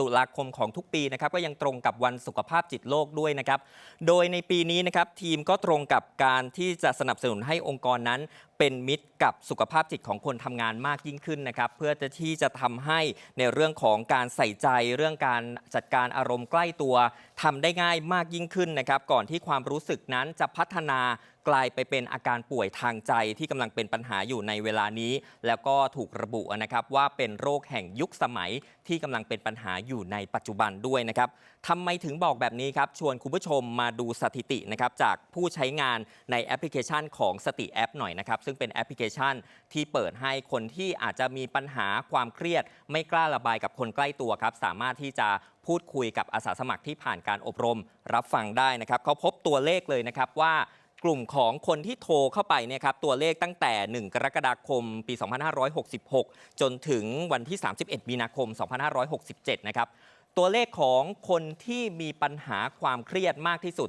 ตุลาคมของทุกปีนะครับก็ยังตรงกับวันสุขภาพจิตโลกด้วยนะครับ โดยในปีนี้นะครับทีมก็ตรงกับการที่จะสนับสนุนให้องค์กรนั้น เป็นมิตรกับสุขภาพจิตของคนทำงานมากยิ่งขึ้นนะครับ เพื่อจะที่จะทำให้ในเรื่องของการใส่ใจเรื่องการจัดการอารมณ์ใกล้ตัวทำได้ง่ายมากยิ่งขึ้นนะครับ ก่อนที่ความรู้สึกนั้นจะพัฒนากลายไปเป็นอาการป่วยทางใจที่กำลังเป็นปัญหาอยู่ในเวลานี้ แล้วก็ถูกระบุนะครับว่าเป็นโรคแห่งยุคสมัยที่กำลังเป็นปัญหาอยู่ในปัจจุบันด้วยนะครับทำไมถึงบอกแบบนี้ครับ ชวนคุณผู้ชมมาดูสถิตินะครับจากผู้ใช้งานในแอปพลิเคชันของสติแอปหน่อยนะครับซึ่งเป็นแอปพลิเคชันที่เปิดให้คนที่อาจจะมีปัญหาความเครียด ไม่กล้าระบายกับคนใกล้ตัวครับ สามารถที่จะพูดคุยกับอาสาสมัครที่ผ่านการอบรม รับฟังได้นะครับเขาพบตัวเลขเลยนะครับว่ากลุ่มของคนที่โทรเข้าไปเนี่ยครับตัวเลขตั้งแต่ 1 กรกฎาคม ปี 2566 จนถึงวันที่ 31 มีนาคม 2567 นะครับ ตัวเลขของคนที่มีปัญหาความเครียดมากที่สุด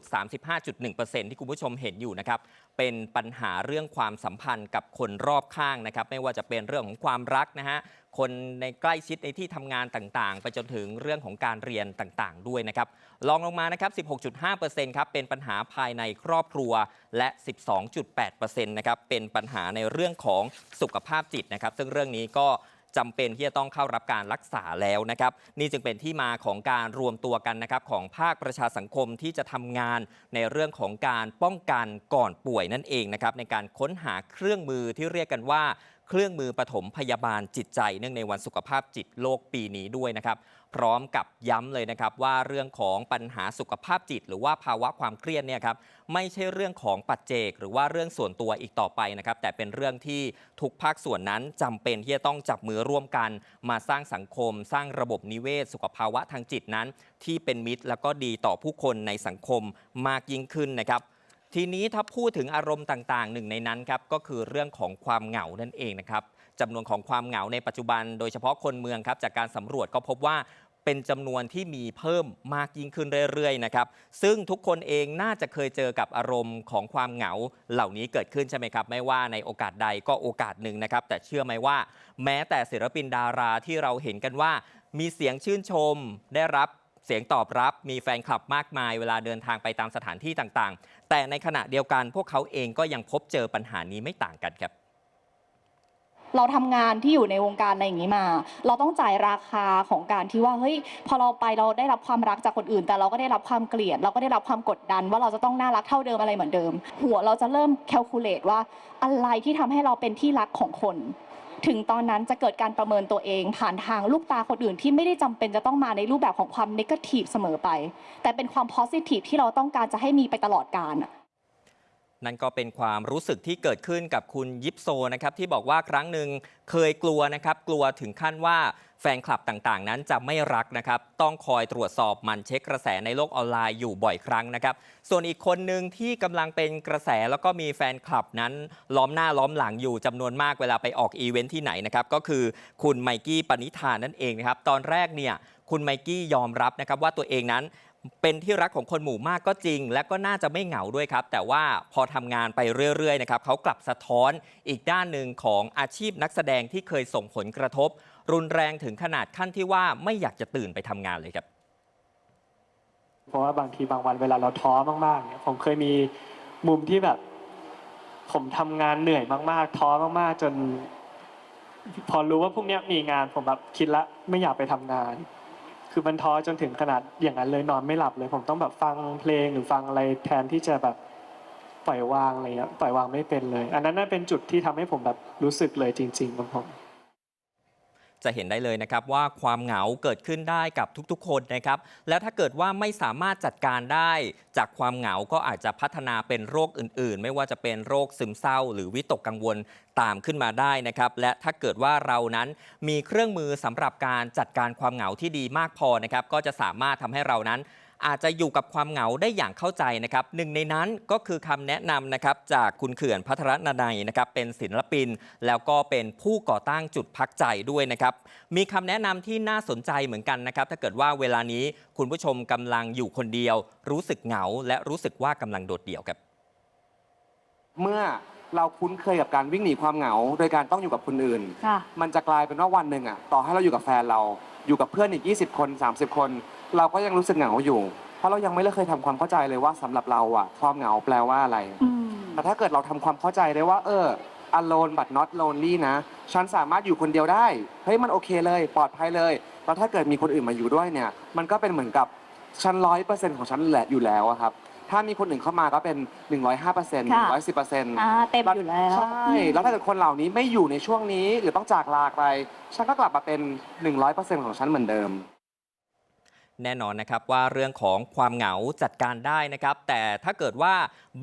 35.1%ที่คุณผู้ชมเห็นอยู่นะครับ เป็นปัญหาเรื่องความสัมพันธ์กับคนรอบข้างนะครับ ไม่ว่าจะเป็นเรื่องของความรักนะฮะ คนในใกล้ชิดในที่ทำงานต่างๆ ไปจนถึงเรื่องของการเรียนต่างๆ ด้วยนะครับลองลงมานะครับ 16.5%ครับ เป็นปัญหาภายในครอบครัว และ 12.8%นะครับ เป็นปัญหาในเรื่องของสุขภาพจิตนะครับ ซึ่งเรื่องนี้ก็ จำเป็นที่จะต้องเข้ารับการรักษาแล้วนะครับ นี่จึงเป็นที่มาของการรวมตัวกันนะครับของภาคประชาสังคมที่จะทำงานในเรื่องของการป้องกันก่อนป่วยนั่นเองนะครับในการค้นหาเครื่องมือที่เรียกกันว่า เครื่องมือปฐมพยาบาลจิตใจ เนื่องในวันสุขภาพจิตโลกปีนี้ด้วยนะครับ พร้อมกับย้ำเลยนะครับว่าเรื่องของปัญหาสุขภาพจิต หรือว่าภาวะความเครียดเนี่ยครับไม่ใช่เรื่องของปัจเจก หรือว่าเรื่องส่วนตัวอีกต่อไปนะครับแต่เป็นเรื่องที่ทุกภาคส่วนนั้นจำเป็นที่จะต้องจับมือร่วมกัน มาสร้างสังคม สร้างระบบนิเวศ สุขภาวะทางจิตนั้น ที่เป็นมิตร แล้วก็ดีต่อผู้คนในสังคมมากยิ่งขึ้นนะครับทีนี้ถ้าพูดถึงอารมณ์ต่างๆ หนึ่งในนั้นครับก็คือเรื่องของความเหงานั่นเองนะครับ จำนวนของความเหงาในปัจจุบัน โดยเฉพาะคนเมืองครับจากการสำรวจก็พบว่าเป็นจำนวนที่มีเพิ่มมากยิ่งขึ้นเรื่อยๆนะครับซึ่งทุกคนเองน่าจะเคยเจอกับอารมณ์ของความเหงาเหล่านี้เกิดขึ้นใช่ไหมครับ ไม่ว่าในโอกาสใดก็โอกาสหนึ่งนะครับ แต่เชื่อไหมว่า แม้แต่ศิลปินดาราที่เราเห็นกันว่า มีเสียงชื่นชม ได้รับเสียงตอบรับมีแฟนคลับมากมาย เวลาเดินทางไปตามสถานที่ต่างๆ แต่ในขณะเดียวกันพวกเขาเองก็ยังพบเจอปัญหานี้ไม่ต่างกันครับ เราทำงานที่อยู่ในวงการอะไรอย่างนี้มา เราต้องจ่ายราคาของการที่ว่าเฮ้ยพอเราไปเราได้รับความรักจากคนอื่น แต่เราก็ได้รับความเกลียด เราก็ได้รับความกดดัน ว่าเราจะต้องน่ารักเท่าเดิมอะไรเหมือนเดิม หัวเราจะเริ่มแคลคูลเลตว่าอะไรที่ทำให้เราเป็นที่รักของคน ถึงตอนนั้นจะเกิดการประเมินตัวเอง ผ่านทางลูกตาคนอื่นที่ไม่ได้จำเป็นจะต้องมาในรูปแบบของความนกาทีฟเสมอไป แต่เป็นความโพสิทีฟที่เราต้องการจะให้มีไปตลอดกาลอะ นั่นก็เป็นความรู้สึกที่เกิดขึ้นกับคุณยิปโซนะครับที่บอกว่าครั้งหนึ่งเคยกลัวนะครับ กลัวถึงขั้นว่าแฟนคลับต่างๆ นั้นจะไม่รักนะครับ ต้องคอยตรวจสอบมันเช็คกระแสในโลกออนไลน์อยู่บ่อยครั้งนะครับ ส่วนอีกคนหนึ่งที่กำลังเป็นกระแสแล้วก็มีแฟนคลับนั้นล้อมหน้าล้อมหลังอยู่จำนวนมากเวลาไปออกอีเวนท์ที่ไหนนะครับ ก็คือคุณไมกี้ปณิธานนั่นเองนะครับ ตอนแรกเนี่ยคุณไมกี้ยอมรับนะครับว่าตัวเองนั้น เป็นที่รักของคนหมู่มากก็จริง และก็น่าจะไม่เหงาด้วยครับ แต่ว่าพอทำงานไปเรื่อยๆนะครับเขากลับสะท้อนอีกด้านหนึ่งของอาชีพนักแสดงที่เคยส่งผลกระทบ รุนแรงถึงขนาดขั้นที่ว่าไม่อยากจะตื่นไปทำงานเลยครับ เพราะว่าบางทีบางวันเวลาเราท้อมากๆเนี่ยผมเคยมีมุมที่แบบ ผมทำงานเหนื่อยมากๆ ท้อมากๆ จน พอรู้ว่าพรุ่งเนี้ยมีงานผมแบบคิดละไม่อยากไปทำงาน คือมันท้อจนถึงขนาดอย่างนั้นเลยนอนไม่หลับเลย ผมต้องแบบฟังเพลงหรือฟังอะไรแทนที่จะแบบปล่อยวางอะไรเงี้ยปล่อยวางไม่เป็นเลย อันนั้นน่าเป็นจุดที่ทำให้ผมแบบรู้สึกเลยจริงๆของผม จะเห็นได้เลยนะครับว่าความเหงาเกิดขึ้นได้กับทุกๆ คนนะครับ และถ้าเกิดว่าไม่สามารถจัดการได้ จากความเหงาก็อาจจะพัฒนาเป็นโรคอื่น ๆ ไม่ว่าจะเป็นโรคซึมเศร้า หรือวิตกกังวลตามขึ้นมาได้นะครับ และถ้าเกิดว่าเรานั้นมีเครื่องมือสำหรับการจัดการความเหงาที่ดีมากพอนะครับ ก็จะสามารถทำให้เรานั้น อาจจะอยู่กับความเหงาได้อย่างเข้าใจนะครับหนึ่งในนั้นก็คือคำแนะนำนะครับจากคุณเขื่อนพัทรนานัยนะครับเป็นศิลปิน แล้วก็เป็นผู้ก่อตั้งจุดพักใจด้วยนะครับมีคำแนะนำที่น่าสนใจเหมือนกันนะครับถ้าเกิดว่าเวลานี้คุณผู้ชมกำลังอยู่คนเดียว รู้สึกเหงา และรู้สึกว่ากำลังโดดเดี่ยวครับเมื่อเราคุ้นเคยกับการวิ่งหนีความเหงา โดยการต้องอยู่กับคนอื่นค่ะมันจะกลายเป็นว่าวันหนึ่งอะต่อให้เราอยู่กับแฟนเราอยู่กับเพื่อนอีก 20 คน 30 คน เราก็ยังรู้สึกเหงาอยู่ เพราะเรายังไม่ได้เคยทำความเข้าใจเลยว่าสำหรับเราอะความเหงาแปลว่าอะไร อืม แต่ถ้าเกิดเราทำความเข้าใจได้ว่า เออ alone but not lonely นะ ฉันสามารถอยู่คนเดียวได้ เฮ้ย มันโอเคเลย ปลอดภัยเลย แล้วถ้าเกิดมีคนอื่นมาอยู่ด้วยเนี่ย มันก็เป็นเหมือนกับ ฉันร้อยเปอร์เซ็นต์ของฉันแหละอยู่แล้วอะครับ ถ้ามีคนอื่นเข้ามาก็เป็น105เปอร์เซ็นต์ค่ะ110เปอร์เซ็นต์ อ่าเต็มอยู่แล้ว ใช่ แล้วถ้าเกิดคนเหล่านี้ไม่อยู่ในช่วงนี้ หรือต้องจากลาไป ฉันก็กลับมาเป็น 100เปอร์เซ็นต์ของฉันเหมือนเดิม แน่นอนนะครับว่าเรื่องของความเหงาจัดการได้นะครับ แต่ถ้าเกิดว่า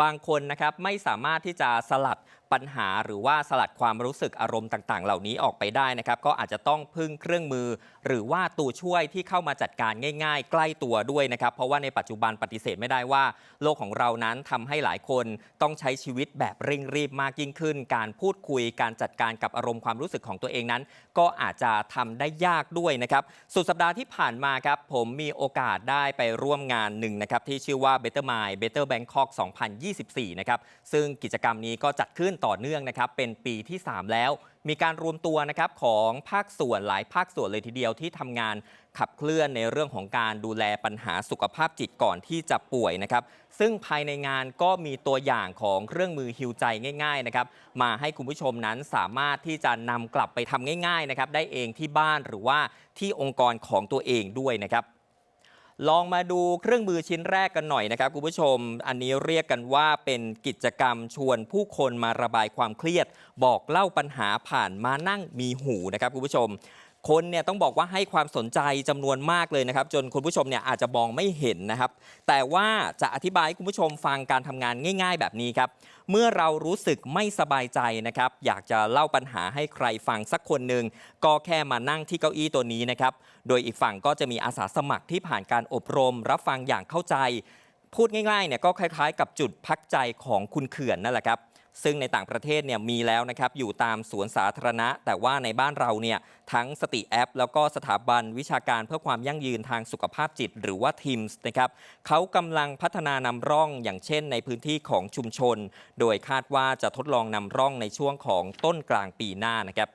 บางคนนะครับไม่สามารถที่จะสลัด ปัญหาหรือว่าสลัดความรู้สึกอารมณ์ต่าง ๆ เหล่านี้ออกไปได้นะครับก็อาจจะต้องพึ่งเครื่องมือ หรือว่าตัวช่วยที่เข้ามาจัดการง่าย ๆ ใกล้ตัวด้วยนะครับ เพราะว่าในปัจจุบันปฏิเสธไม่ได้ว่า โลกของเรานั้นทำให้หลายคนต้องใช้ชีวิตแบบเร่งรีบมากยิ่งขึ้น การพูดคุยการจัดการกับอารมณ์ความรู้สึกของตัวเองนั้น ก็อาจจะทำได้ยากด้วยนะครับสุดสัปดาห์ที่ผ่านมาครับผมมีโอกาสได้ไปร่วมงานหนึ่งนะครับที่ชื่อว่า Better Mind Better Bangkok 2024 นะครับซึ่งกิจกรรมนี้ก็จัดขึ้นต่อเนื่องนะครับเป็นปีที่ 3 แล้ว มีการรวมตัวนะครับของภาคส่วนหลายภาคส่วนเลยทีเดียวที่ทำงานขับเคลื่อนในเรื่องของการดูแลปัญหาสุขภาพจิตก่อนที่จะป่วยนะครับ ซึ่งภายในงานก็มีตัวอย่างของเครื่องมือฮิวใจง่ายๆนะครับมาให้คุณผู้ชมนั้นสามารถที่จะนำกลับไปทำง่ายๆนะครับได้เองที่บ้านหรือว่าที่องค์กรของตัวเองด้วยนะครับ ลองมาดูเครื่องมือชิ้นแรกกันหน่อยนะครับคุณผู้ชม อันนี้เรียกกันว่าเป็นกิจกรรมชวนผู้คนมาระบายความเครียด บอกเล่าปัญหาผ่านมานั่งมีหูนะครับคุณผู้ชม คนเนี่ยต้องบอกว่าให้ความสนใจจำนวนมากเลยนะครับ จนคุณผู้ชมเนี่ยอาจจะมองไม่เห็นนะครับ แต่ว่าจะอธิบายให้คุณผู้ชมฟังการทำงานง่าย ๆ แบบนี้ครับ เมื่อเรารู้สึกไม่สบายใจนะครับ อยากจะเล่าปัญหาให้ใครฟังสักคนหนึ่งก็แค่มานั่งที่เก้าอี้ตัวนี้นะครับ โดยอีกฝั่งก็จะมีอาสาสมัครที่ผ่านการอบรม รับฟังอย่างเข้าใจ พูดง่ายๆเนี่ยก็คล้ายๆ กับจุดพักใจของคุณเขื่อนนั่นแหละครับ ซึ่งในต่างประเทศเนี่ยมีแล้วนะครับอยู่ตามสวนสาธารณะ แต่ว่าในบ้านเราเนี่ยทั้งสติแอป แล้วก็สถาบันวิชาการเพื่อความยั่งยืนทางสุขภาพจิต หรือว่าทีมส์นะครับเขากำลังพัฒนานำร่องอย่างเช่นในพื้นที่ของชุมชน โดยคาดว่าจะทดลองนำร่องในช่วงของต้นกลางปีหน้านะครับ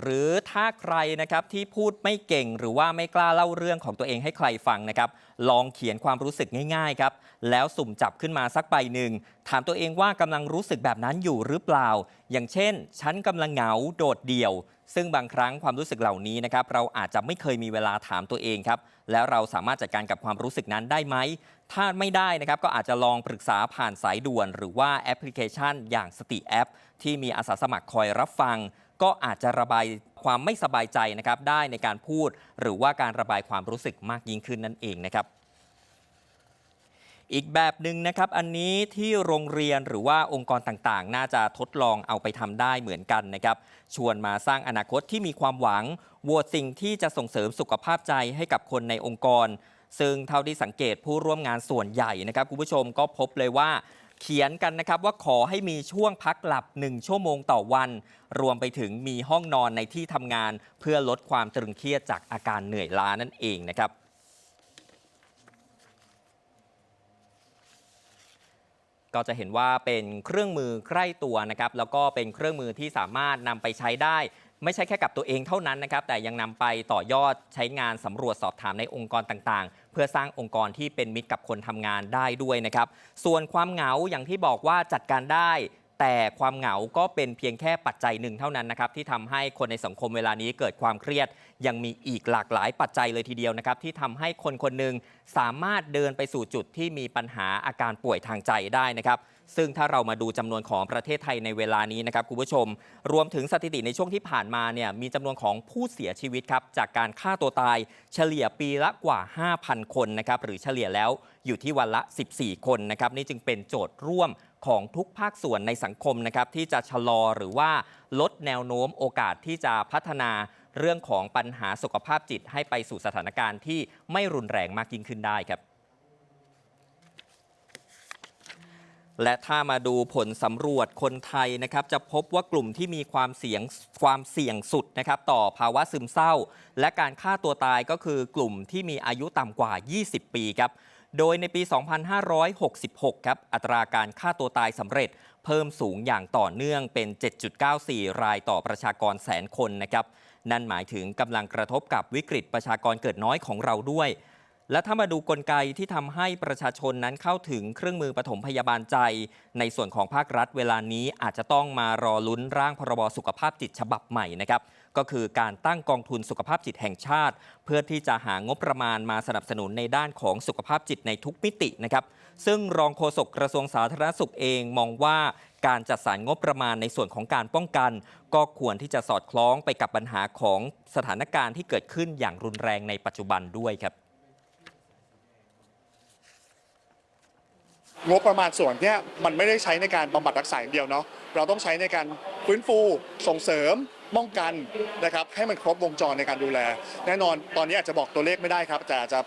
หรือถ้าใครนะครับที่พูดไม่เก่งหรือว่าไม่กล้าเล่าเรื่องของตัวเองให้ใครฟังนะครับ ลองเขียนความรู้สึกง่ายๆครับ แล้วสุ่มจับขึ้นมาสักใบหนึ่ง ถามตัวเองว่ากำลังรู้สึกแบบนั้นอยู่หรือเปล่า อย่างเช่น ฉันกำลังเหงาโดดเดี่ยว ซึ่งบางครั้งความรู้สึกเหล่านี้นะครับเราอาจจะไม่เคยมีเวลาถามตัวเองครับ แล้วเราสามารถจัดการกับความรู้สึกนั้นได้ไหม ถ้าไม่ได้นะครับก็อาจจะลองปรึกษาผ่านสายด่วน หรือว่าแอปพลิเคชัน อย่างสติแอป ที่มีอาสาสมัครคอยรับฟัง ก็อาจจะระบายความไม่สบายใจนะครับได้ในการพูด หรือว่าการระบายความรู้สึกมากยิ่งขึ้นนั่นเองนะครับ อีกแบบหนึ่งนะครับ อันนี้ที่โรงเรียนหรือว่าองค์กรต่างๆ น่าจะทดลองเอาไปทำได้เหมือนกันนะครับ ชวนมาสร้างอนาคตที่มีความหวังโหวตสิ่งที่จะส่งเสริมสุขภาพใจให้กับคนในองค์กรซึ่งเท่าที่สังเกตผู้ร่วมงานส่วนใหญ่นะครับคุณผู้ชมก็พบเลยว่า เขียนกันนะครับว่าขอให้มีช่วงพักหลับ 1 ชั่วโมงต่อวัน รวมไปถึงมีห้องนอนในที่ทำงาน เพื่อลดความตรึงเครียดจากอาการเหนื่อยล้านั่นเองนะครับก็จะเห็นว่าเป็นเครื่องมือใกล้ตัวนะครับ แล้วก็เป็นเครื่องมือที่สามารถนำไปใช้ได้ ไม่ใช่แค่กับตัวเองเท่านั้นนะครับ แต่ยังนำไปต่อยอดใช้งานสำรวจสอบถามในองค์กรต่างๆ เพื่อสร้างองค์กรที่เป็นมิตรกับคนทำงานได้ด้วยนะครับ ส่วนความเหงาอย่างที่บอกว่าจัดการได้แต่ความเหงาก็เป็นเพียงแค่ปัจจัยหนึ่งเท่านั้นนะครับที่ทำให้คนในสังคมเวลานี้เกิดความเครียด ยังมีอีกหลากหลายปัจจัยเลยทีเดียวนะครับที่ทำให้คนคนหนึ่งสามารถเดินไปสู่จุดที่มีปัญหาอาการป่วยทางใจได้นะครับ ซึ่งถ้าเรามาดูจำนวนของประเทศไทยในเวลานี้นะครับคุณผู้ชม รวมถึงสถิติในช่วงที่ผ่านมาเนี่ยมีจำนวนของผู้เสียชีวิตครับจากการฆ่าตัวตายเฉลี่ยปีละกว่า 5,000 คนนะครับหรือเฉลี่ยแล้วอยู่ที่วันละ 14 คนนะครับนี่จึงเป็นโจทย์ร่วมของทุกภาคส่วนในสังคมนะครับที่จะชะลอหรือว่าลดแนวโน้มโอกาสที่จะพัฒนาเรื่องของปัญหาสุขภาพจิตให้ไปสู่สถานการณ์ที่ไม่รุนแรงมากยิ่งขึ้นได้ครับ และถ้ามาดูผลสำรวจคนไทยนะครับจะพบว่ากลุ่มที่มีความเสี่ยงความเสี่ยงสุดนะครับต่อภาวะซึมเศร้า และการฆ่าตัวตายก็คือกลุ่มที่มีอายุต่ำกว่า 20 ปีครับโดยในปี 2566 ครับอัตราการฆ่าตัวตายสำเร็จ เพิ่มสูงอย่างต่อเนื่องเป็น 7.94 รายต่อประชากรแสนคนนะครับนั่นหมายถึงกำลังกระทบกับวิกฤตประชากรเกิดน้อยของเราด้วย และถ้ามาดูกลไกที่ทำให้ประชาชนนั้นเข้าถึงเครื่องมือปฐมพยาบาลใจ ในส่วนของภาครัฐเวลานี้อาจจะต้องมารอลุ้นร่างพรบสุขภาพจิตฉบับใหม่นะครับก็คือการตั้งกองทุนสุขภาพจิตแห่งชาติ เพื่อที่จะหางบประมาณมาสนับสนุนในด้านของสุขภาพจิตในทุกมิตินะครับซึ่งรองโฆษกกระทรวงสาธารณสุขเองมองว่าการจัดสรรงบประมาณในส่วนของการป้องกัน ก็ควรที่จะสอดคล้องไปกับปัญหาของสถานการณ์ที่เกิดขึ้นอย่างรุนแรงในปัจจุบันด้วยครับ งบประมาณส่วนเนี้ยมันไม่ได้ใช้ในการบำบัดรักษาอย่างเดียวเนาะเราต้องใช้ในการฟื้นฟูส่งเสริมป้องกันนะครับให้มันครบวงจรในการดูแล แน่นอนตอนนี้อาจจะบอกตัวเลขไม่ได้ครับ แต่อาจจะ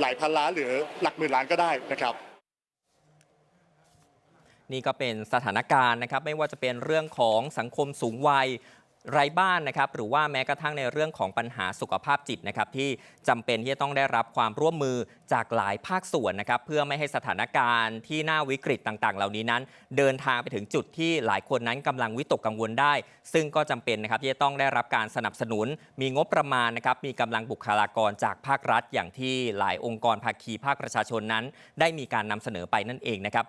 หลายพันล้านหรือหลักหมื่นล้านก็ได้นะครับนี่ก็เป็นสถานการณ์นะครับ ไม่ว่าจะเป็นเรื่องของสังคมสูงวัย ไร้บ้านนะครับหรือว่าแม้กระทั่งในเรื่องของปัญหาสุขภาพจิตนะครับที่จำเป็นที่จะต้องได้รับความร่วมมือจากหลายภาคส่วนนะครับเพื่อไม่ให้สถานการณ์ที่น่าวิกฤตต่าง ๆ เหล่านี้นั้น เดินทางไปถึงจุดที่หลายคนนั้นกำลังวิตกกังวลได้ ซึ่งก็จำเป็นนะครับที่จะต้องได้รับการสนับสนุน มีงบประมาณนะครับมีกำลังบุคลากรจากภาครัฐ อย่างที่หลายองค์กรภาคีภาคประชาชนนั้น ได้มีการนำเสนอไปนั่นเองนะครับ